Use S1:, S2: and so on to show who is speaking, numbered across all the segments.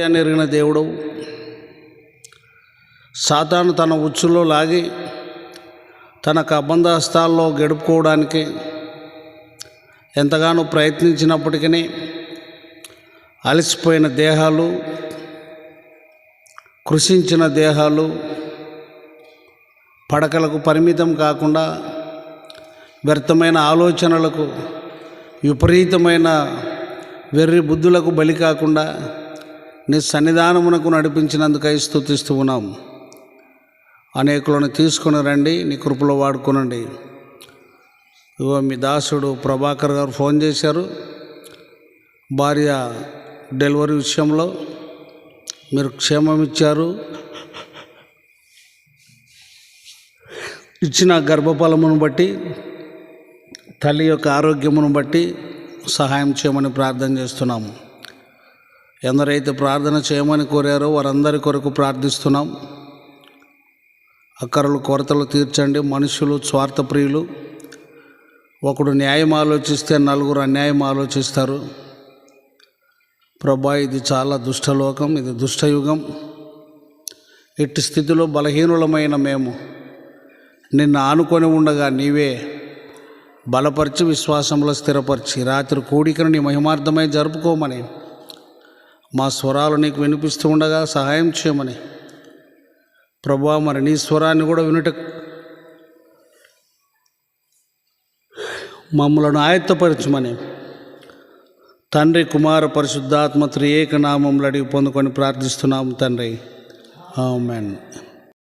S1: అని ఎరిగిన దేవుడు. సాతాను తన ఉచ్చులో లాగి తన కబంధ హస్తాల్లో గడుపుకోవడానికి ఎంతగానో ప్రయత్నించినప్పటికీ అలసిపోయిన దేహాలు కృషించిన దేహాలు పడకలకు పరిమితం కాకుండా వ్యర్థమైన ఆలోచనలకు విపరీతమైన వెర్రి బుద్ధులకు బలి కాకుండా నీ సన్నిధానమునకు నడిపించినందుకై స్థుతిస్తూ ఉన్నాం. అనేకులను తీసుకుని రండి నీ కృపలో వాడుకునండి. ఇవో మీ దాసుడు ప్రభాకర్ గారు ఫోన్ చేశారు. భార్య డెలివరీ విషయంలో మీరు క్షేమం ఇచ్చారు. ఇచ్చిన గర్భఫలమును బట్టి తల్లి యొక్క ఆరోగ్యమును బట్టి సహాయం చేయమని ప్రార్థన చేస్తున్నాము. ఎందరైతే ప్రార్థన చేయమని కోరారో వారందరి కొరకు ప్రార్థిస్తున్నాం. అక్కరలు కొరతలు తీర్చండి. మనుషులు స్వార్థప్రియులు. ఒకడు న్యాయం ఆలోచిస్తే నలుగురు అన్యాయం ఆలోచిస్తారు. ప్రభా ఇది చాలా దుష్టలోకం ఇది దుష్టయుగం. ఇట్టి స్థితిలో బలహీనులమైన మేము నిన్ను ఆనుకొని ఉండగా నీవే బలపరిచి విశ్వాసంలో స్థిరపరిచి రాత్రి కూడికను నీ మహిమార్థమై జరుపుకోమని మా స్వరాలు నీకు వినిపిస్తూ ఉండగా సహాయం చేయమని. ప్రభా మరి నీ స్వరాన్ని కూడా వినుట మమ్మలను ఆయత్తపరచమని. తండ్రి కుమార పరిశుద్ధాత్మ త్రియేక నామంలో అడిగి పొందుకొని ప్రార్థిస్తున్నాము తండ్రి. ఆమెన్.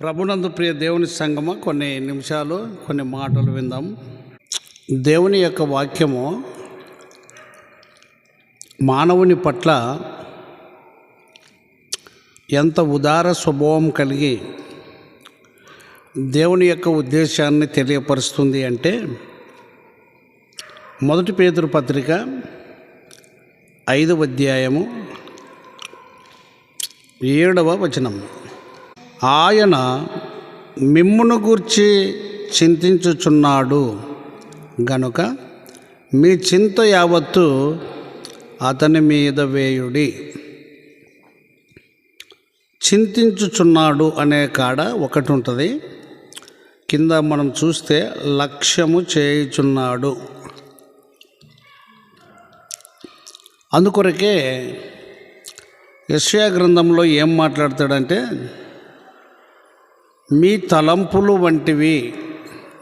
S1: ప్రభునందు ప్రియ దేవుని సంగమ కొన్ని నిమిషాలు కొన్ని మాటలు విందాం. దేవుని యొక్క వాక్యము మానవుని పట్ల ఎంత ఉదార స్వభావం కలిగి దేవుని యొక్క ఉద్దేశాన్ని తెలియపరుస్తుంది అంటే మొదటి పేదరు పత్రిక ఐదవ అధ్యాయము ఏడవ వచనం. ఆయన మిమ్మును గూర్చి చింతించుచున్నాడు. గనుక మీ చింత యావత్తు అతని మీద వేయుడి. చింతించుచున్నాడు అనే కాడ ఒకటి ఉంటుంది కింద మనం చూస్తే లక్ష్యము చేయుచున్నాడు. అందుకొరకే యశ్యా గ్రంథంలో ఏం మాట్లాడతాడంటే మీ తలంపులు వంటివి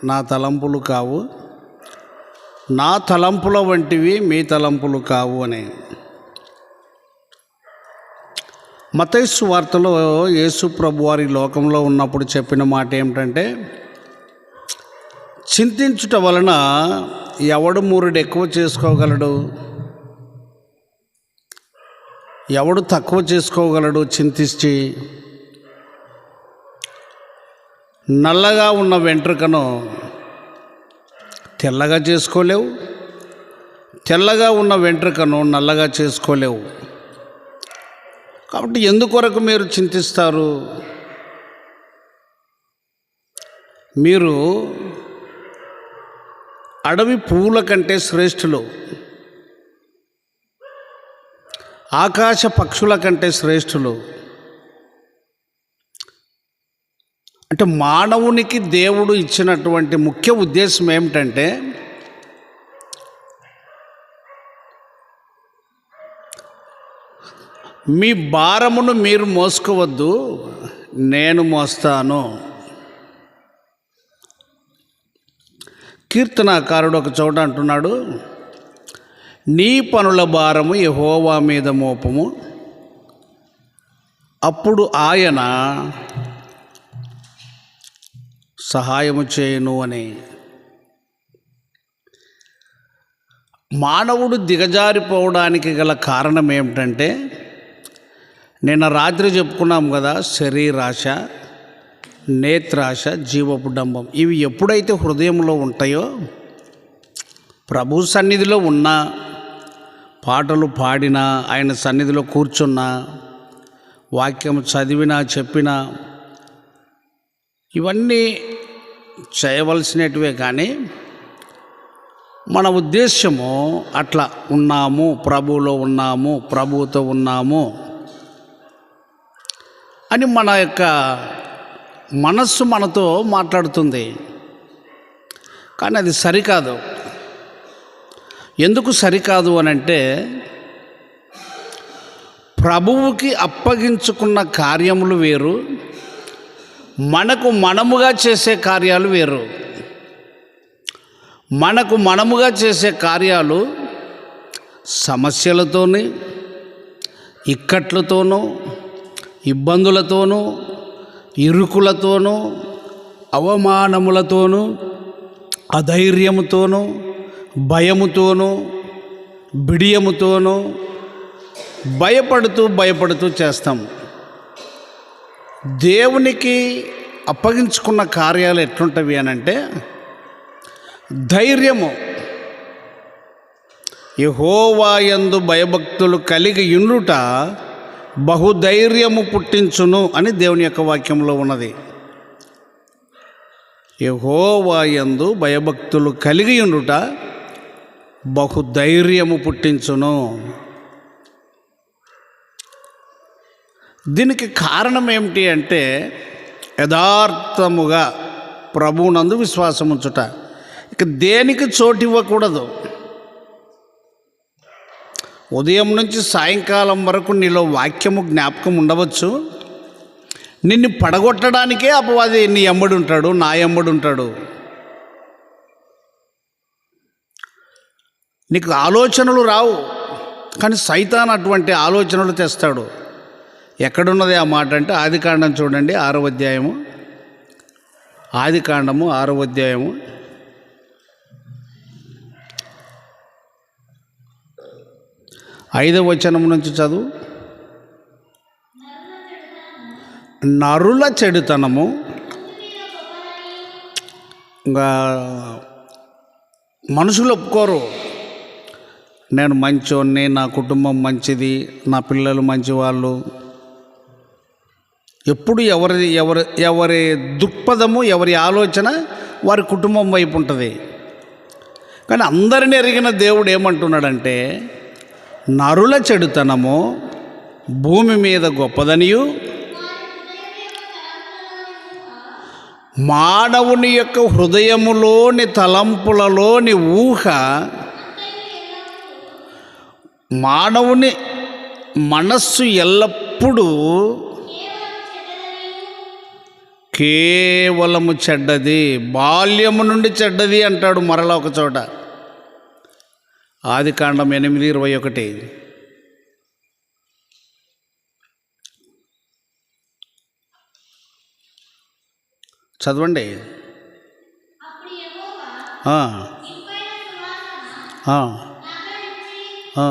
S1: నా తలంపులు కావు. నా తలంపుల వంటివి మీ తలంపులు కావు అని. మతైసు వార్తలో యేసు ప్రభు వారి లోకంలో ఉన్నప్పుడు చెప్పిన మాట ఏమిటంటే చింతించుట వలన ఎవడు మూరుడు ఎక్కువ చేసుకోగలడు? ఎవడు తక్కువ చేసుకోగలడు చింతించి? నల్లగా ఉన్న వెంట్రుకను తెల్లగా చేసుకోలేవు? తెల్లగా ఉన్న వెంట్రుకను నల్లగా చేసుకోలేవు? కాబట్టి ఎందుకొరకు మీరు చింతిస్తారు? మీరు అడవి పువ్వుల కంటే శ్రేష్ఠులు. ఆకాశ పక్షుల కంటే శ్రేష్ఠులు. అంటే మానవునికి దేవుడు ఇచ్చినటువంటి ముఖ్య ఉద్దేశం ఏమిటంటే మీ భారమును మీరు మోసుకోవద్దు నేను మోస్తాను. కీర్తనాకారుడు ఒక చోట అంటున్నాడు నీ పనుల భారము యహోవా మీద మోపము. అప్పుడు ఆయన సహాయము చేయను అని. మానవుడు దిగజారిపోవడానికి గల కారణం ఏమిటంటే నిన్న రాత్రి చెప్పుకున్నాం కదా శరీరాశ నేత్రాశ జీవపు డంబం. ఇవి ఎప్పుడైతే హృదయంలో ఉంటాయో ప్రభు సన్నిధిలో ఉన్నా పాటలు పాడినా ఆయన సన్నిధిలో కూర్చున్నా వాక్యం చదివినా చెప్పినా ఇవన్నీ చేయవలసినటివే కానీ మన ఉద్దేశము అట్లా ఉన్నాము ప్రభువులో ఉన్నాము ప్రభువుతో ఉన్నాము అని మన యొక్క మనస్సు మనతో మాట్లాడుతుంది. కానీ అది సరికాదు. ఎందుకు సరికాదు అని అంటే ప్రభువుకి అప్పగించుకున్న కార్యములు వేరు మనకు మనముగా చేసే కార్యాలు వేరు. మనకు మనముగా చేసే కార్యాలు సమస్యలతోని ఇక్కట్లతోనూ ఇబ్బందులతోనూ ఇరుకులతోనూ అవమానములతోనూ అధైర్యముతోనూ భయముతోనూ బిడియముతోనూ భయపడుతూ భయపడుతూ చేస్తాం. దేవునికి అప్పగించుకున్న కార్యాలు ఎట్లుంటవి అని అంటే ధైర్యము యహోవాయందు భయభక్తులు కలిగి ఉండుట బహుధైర్యము పుట్టించును అని దేవుని యొక్క వాక్యంలో ఉన్నది. యహోవాయందు భయభక్తులు కలిగి ఉండుట బహుధైర్యము పుట్టించును. దీనికి కారణం ఏమిటి అంటే యథార్థముగా ప్రభువునందు విశ్వాసం ఉంచుట ఇక దేనికి చోటు ఇవ్వకూడదు? ఉదయం నుంచి సాయంకాలం వరకు నీలో వాక్యము జ్ఞాపకం ఉండవచ్చు. నిన్ను పడగొట్టడానికే అపవాది నీ ఎమ్మడి ఉంటాడు నా ఎమ్మడి ఉంటాడు. నీకు ఆలోచనలు రావు కానీ సైతాన్ అటువంటి ఆలోచనలు తెస్తాడు. ఎక్కడున్నది ఆ మాట అంటే ఆది కాండం చూడండి ఆరో అధ్యాయము. ఆది కాండము ఆరో అధ్యాయము. ఐదవ వచనం నుంచి చదువు. నరుల చెడుతనము. ఇంకా మనుషులు ఒప్పుకోరు. నేను మంచోన్ని నా కుటుంబం మంచిది నా పిల్లలు మంచివాళ్ళు. ఎప్పుడు ఎవరి ఎవరి ఎవరి దృక్పథము ఎవరి ఆలోచన వారి కుటుంబం వైపు ఉంటుంది. కానీ అందరిని ఎరిగిన దేవుడు ఏమంటున్నాడంటే నరుల చెడుతనము భూమి మీద గొప్పదనియు. మానవుని యొక్క హృదయములోని తలంపులలోని ఊహ మానవుని మనస్సు ఎల్లప్పుడూ కేవలము చెడ్డది బాల్యము నుండి చెడ్డది అంటాడు మరలా ఒక చోట. ఆది కాండం ఎనిమిది ఇరవై ఒకటి చదవండి ఆ. ఆ. ఆ.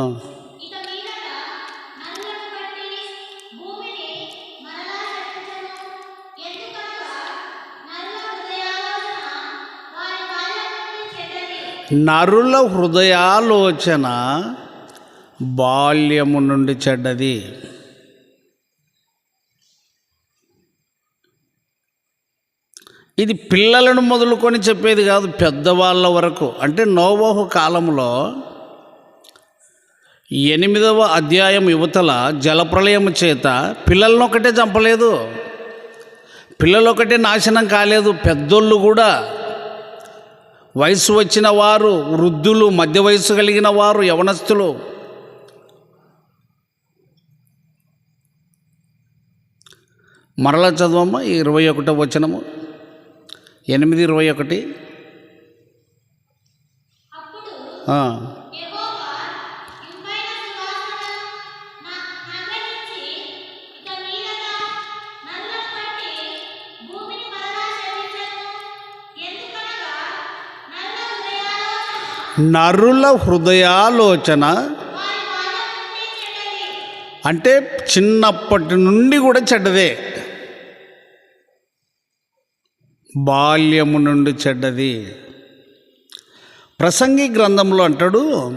S1: నరుల హృదయాలోచన బాల్యము నుండి చెడ్డది. ఇది పిల్లలను మొదలుకొని చెప్పేది కాదు పెద్దవాళ్ళ వరకు. అంటే నోవోహు కాలంలో ఎనిమిదవ అధ్యాయం యువతల జలప్రలయం చేత పిల్లలను ఒకటే చంపలేదు. పిల్లలు ఒకటే నాశనం కాలేదు పెద్దోళ్ళు కూడా వయసు వచ్చిన వారు వృద్ధులు మధ్య వయసు కలిగిన వారు యవనస్తులు. మరలా చదవమ్మ ఈ ఇరవై ఒకటో వచనము. ఎనిమిది ఇరవై ఒకటి. నరుల హృదయాలోచన అంటే చిన్నప్పటి నుండి కూడా చెడ్డదే. బాల్యము నుండి చెడ్డది. ప్రసంగి గ్రంథంలో అంటాడు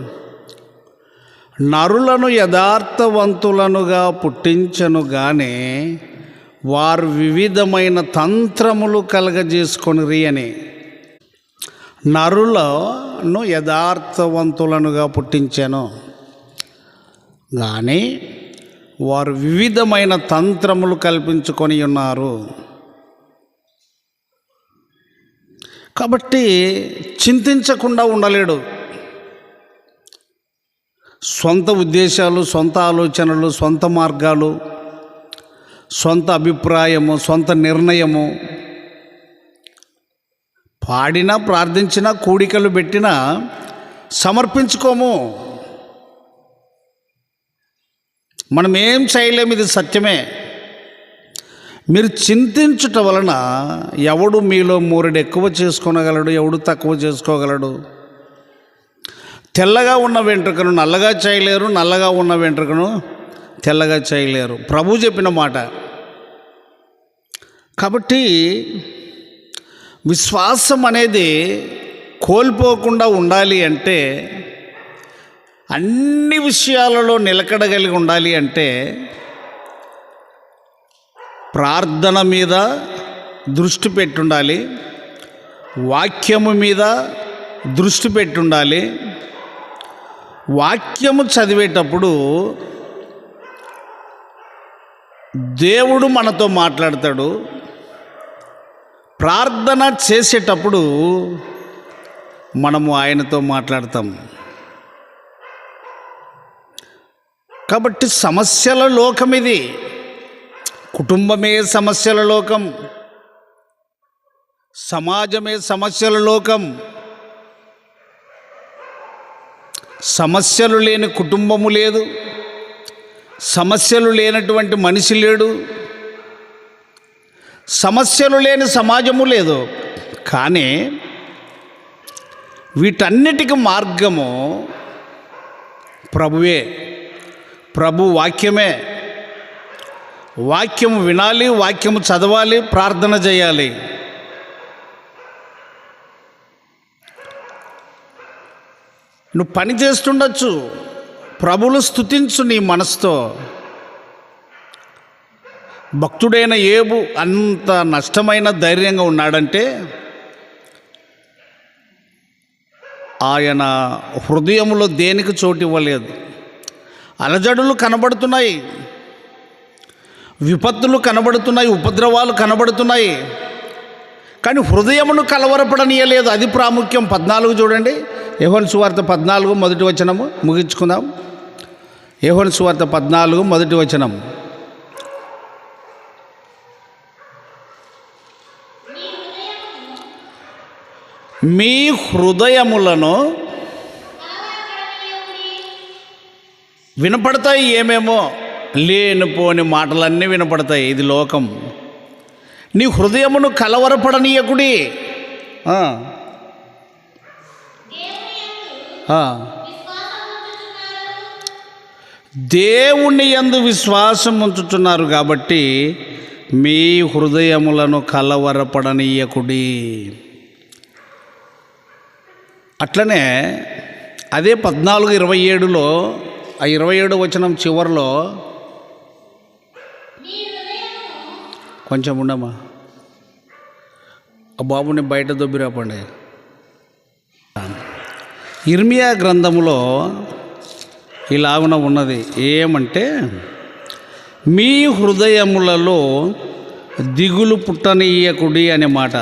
S1: నరులను యథార్థవంతులనుగా పుట్టించను గానే వారు వివిధమైన తంత్రములు కలగజేసుకొనిరి అని. నరులను యథార్థవంతులనుగా పుట్టించాను. కానీ వారు వివిధమైన తంత్రములు కల్పించుకొని ఉన్నారు. కాబట్టి చింతించకుండా ఉండలేడు. సొంత ఉద్దేశాలు సొంత ఆలోచనలు సొంత మార్గాలు సొంత అభిప్రాయము సొంత నిర్ణయము పాడినా ప్రార్థించినా కూడికలు పెట్టినా సమర్పించుకోము. మనం ఏం చేయలేము ఇది సత్యమే. మీరు చింతించుట వలన ఎవడు మీలో మూరెడు ఎక్కువ చేసుకోగలడు ఎవడు తక్కువ చేసుకోగలడు? తెల్లగా ఉన్న వెంట్రుకను నల్లగా చేయలేరు నల్లగా ఉన్న వెంట్రుకను తెల్లగా చేయలేరు. ప్రభు చెప్పిన మాట. కాబట్టి విశ్వాసం అనేది కోల్పోకుండా ఉండాలి అంటే అన్ని విషయాలలో నిలకడగలిగి ఉండాలి అంటే ప్రార్థన మీద దృష్టి పెట్టుండాలి వాక్యము మీద దృష్టి పెట్టుండాలి. వాక్యము చదివేటప్పుడు దేవుడు మనతో మాట్లాడతాడు. ప్రార్థన చేసేటప్పుడు మనము ఆయనతో మాట్లాడతాం. కాబట్టి సమస్యల లోకం ఇది. కుటుంబమే సమస్యల లోకం. సమాజమే సమస్యల లోకం. సమస్యలు లేని కుటుంబము లేదు. సమస్యలు లేనటువంటి మనిషి లేడు. సమస్యలు లేని సమాజము లేదు. కానీ వీటన్నిటికి మార్గము ప్రభువే. ప్రభు వాక్యమే. వాక్యము వినాలి వాక్యము చదవాలి ప్రార్థన చేయాలి. నువ్వు పని చేస్తుండొచ్చు. ప్రభులు స్థుతించు నీ మనసుతో. భక్తుడైన ఏబు అంత నష్టమైన ధైర్యంగా ఉన్నాడంటే ఆయన హృదయంలో దేనికి చోటు ఇవ్వలేదు. అలజడులు కనబడుతున్నాయి. విపత్తులు కనబడుతున్నాయి. ఉపద్రవాలు కనబడుతున్నాయి. కానీ హృదయమును కలవరపడనీయలేదు. అది ప్రాముఖ్యం. పద్నాలుగు చూడండి. యహోన్ సువార్త పద్నాలుగు మొదటి వచనము ముగించుకుందాం. యహోన్ సువార్త పద్నాలుగు మొదటి వచనం మీ హృదయములను వినపడతాయి ఏమేమో? లేనిపోని మాటలన్నీ వినపడతాయి. ఇది లోకం. నీ హృదయమును కలవరపడనీయకుడి. దేవుణ్ణి ఆ. దేవుని విశ్వాసం ఉంచుతున్నారు కాబట్టి మీ హృదయములను కలవరపడనీయకుడి. అట్లనే అదే పద్నాలుగు ఇరవై ఏడులో ఆ ఇరవై ఏడు వచనం చివరిలో కొంచెం ఉండమ్మా. ఆ బాబుని బయట దొబ్బిరాపండి ఇర్మియా గ్రంథములో ఇలాగున ఉన్నది ఏమంటే మీ హృదయములలో దిగులు పుట్టనీయకుడి అనే మాట.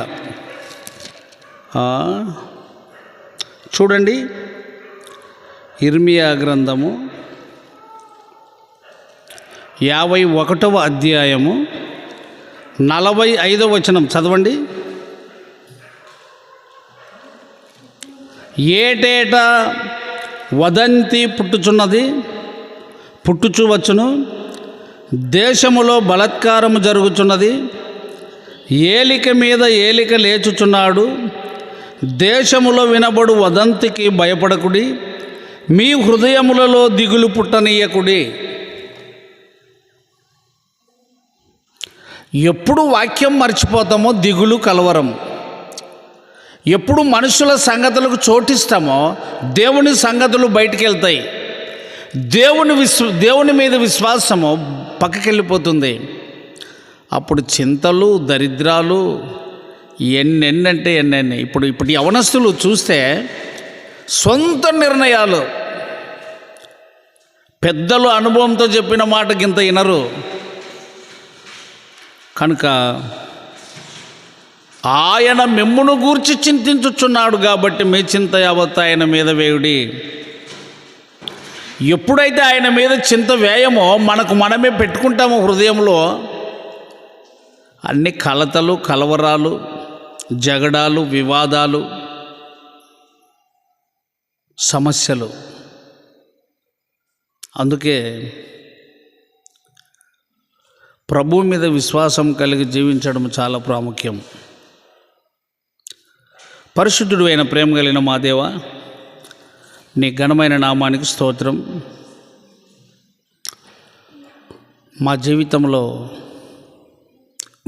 S1: చూడండి ఇర్మియా గ్రంథము యాభై ఒకటవ అధ్యాయము నలభై ఐదవ వచనం. చదవండి. ఏటేటా వదంతి పుట్టుచున్నది? పుట్టుచు వచ్చును దేశములో బలత్కారము జరుగుచున్నది? ఏలిక మీద ఏలిక లేచుచున్నాడు. దేశములో వినబడు వదంతికి భయపడకుడి మీ హృదయములలో దిగులు పుట్టనీయకుడి. ఎప్పుడు వాక్యం మర్చిపోతామో దిగులు కలవరం. ఎప్పుడు మనుషుల సంగతులకు చోటిస్తామో దేవుని సంగతులు బయటికి వెళ్తాయి దేవుని విశ్వ దేవుని మీద విశ్వాసము పక్కకెళ్ళిపోతుంది. అప్పుడు చింతలు దరిద్రాలు ఎన్నెన్నంటే ఎన్నెన్ని ఇప్పుడు ఇప్పుడు యవనస్తులు చూస్తే సొంత నిర్ణయాలు. పెద్దలు అనుభవంతో చెప్పిన మాటకింత వినరు కనుక ఆయన మిమ్మును గూర్చి చింతించుచున్నాడు కాబట్టి మీ చింత యావత్ ఆయన మీద వేయుడి. ఎప్పుడైతే ఆయన మీద చింత వేయమో మనకు మనమే పెట్టుకుంటామో హృదయంలో. అన్ని కలతలు కలవరాలు జగడాలు వివాదాలు సమస్యలు. అందుకే ప్రభు మీద విశ్వాసం కలిగి జీవించడం చాలా ప్రాముఖ్యం. పరిశుద్ధుడు అయిన ప్రేమ కలిగిన మా దేవ నీ ఘనమైన నామానికి స్తోత్రం. మా జీవితంలో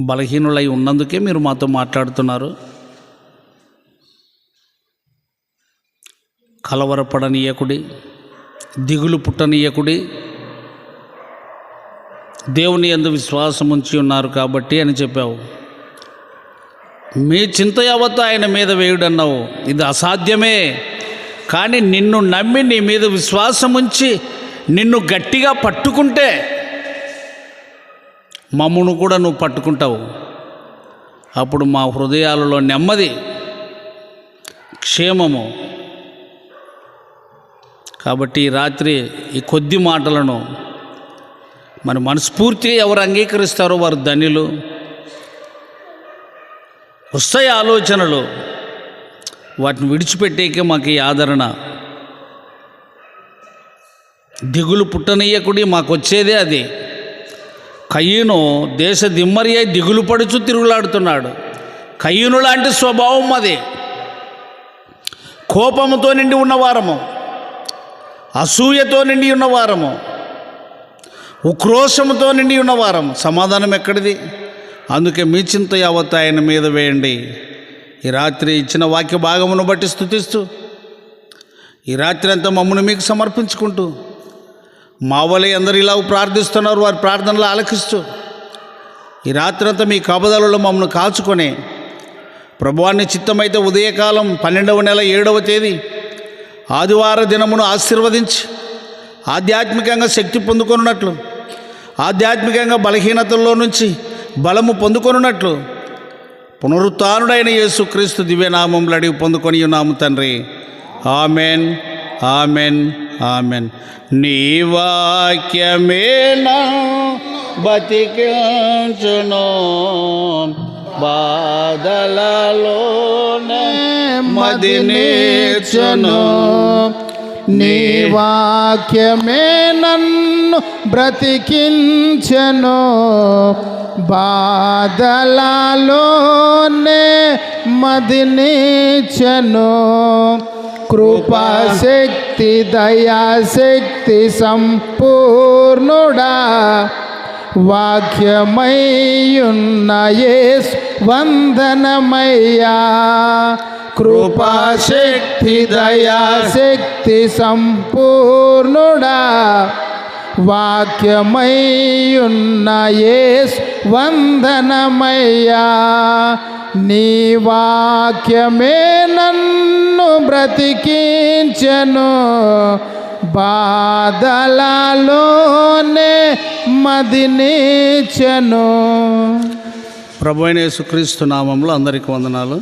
S1: బలహీనులై ఉన్నందుకే మీరు మాతో మాట్లాడుతున్నారు. కలవరపడనీయకుడి దిగులు పుట్టనీయకుడి దేవుని ఎందు విశ్వాసం ఉంచి ఉన్నారు కాబట్టి అని చెప్పావు. మీ చింత యావత్తు ఆయన మీద వేయుడన్నావు. ఇది అసాధ్యమే. కానీ నిన్ను నమ్మి నీ మీద విశ్వాసం ఉంచి నిన్ను గట్టిగా పట్టుకుంటే మమ్మును కూడా నువ్వు పట్టుకుంటావు. అప్పుడు మా హృదయాలలో నెమ్మది క్షేమము. కాబట్టి ఈ రాత్రి ఈ కొద్ది మాటలను మన మనస్ఫూర్తిగా ఎవరు అంగీకరిస్తారో వారు ధనిలు వస్తాయి ఆలోచనలు వాటిని విడిచిపెట్టేకే మాకు ఈ ఆదరణ. దిగులు పుట్టనీయకుడి మాకు వచ్చేదే అది. కయ్యను దేశ దిమ్మరి అయి దిగులు పడుచు తిరుగులాడుతున్నాడు. కయ్యను లాంటి స్వభావం అది. కోపముతో నిండి ఉన్నవారము అసూయతో నిండి ఉన్నవారము ఉక్రోషముతో నిండి ఉన్నవారం సమాధానం ఎక్కడిది? అందుకే మీ చింత యావత్ ఆయన మీద వేయండి. ఈ రాత్రి ఇచ్చిన వాక్య భాగమును బట్టి స్థుతిస్తూ ఈ రాత్రి అంతా మమ్మల్ని మీకు సమర్పించుకుంటూ మా వలె అందరు ఇలా ప్రార్థిస్తున్నారు వారి ప్రార్థనలు ఆలకిస్తూ. ఈ రాత్రంతా మీ కాపదాలలో మమ్మల్ని కాల్చుకొని ప్రభువాన్ని చిత్తమైతే ఉదయకాలం పన్నెండవ నెల ఏడవ తేదీ ఆదివార దినమును ఆశీర్వదించి ఆధ్యాత్మికంగా శక్తి పొందుకొనున్నట్లు ఆధ్యాత్మికంగా బలహీనతల్లో నుంచి బలము పొందుకొనున్నట్లు పునరుత్డైన యేసుక్రీస్తు దివ్యనామంలో అడిగి పొందుకొని ఉన్నాము తండ్రి. ఆమెన్. Amen amen. నీ వాక్యమేనా బతికించును? బాధలలోనే మదినేచును
S2: నీ వాక్యమే నన్ను బ్రతికించను. బాధలలోనే మదినిచను కృపా శక్తి దయా శక్తి సంపూర్ణుడా. వాక్యమయ్యున్నయేస్ వందనమయ్యా. కృపా శక్తి దయా శక్తి సంపూర్ణుడా. వాక్యమయ్యున్న వందనమయ్యా. నీ వాక్యమే నన్ను బ్రతికించను. బాధలలోనే మదినిచను.
S1: ప్రభు అయిన యేసుక్రీస్తు నామంలో అందరికీ వందనాలు.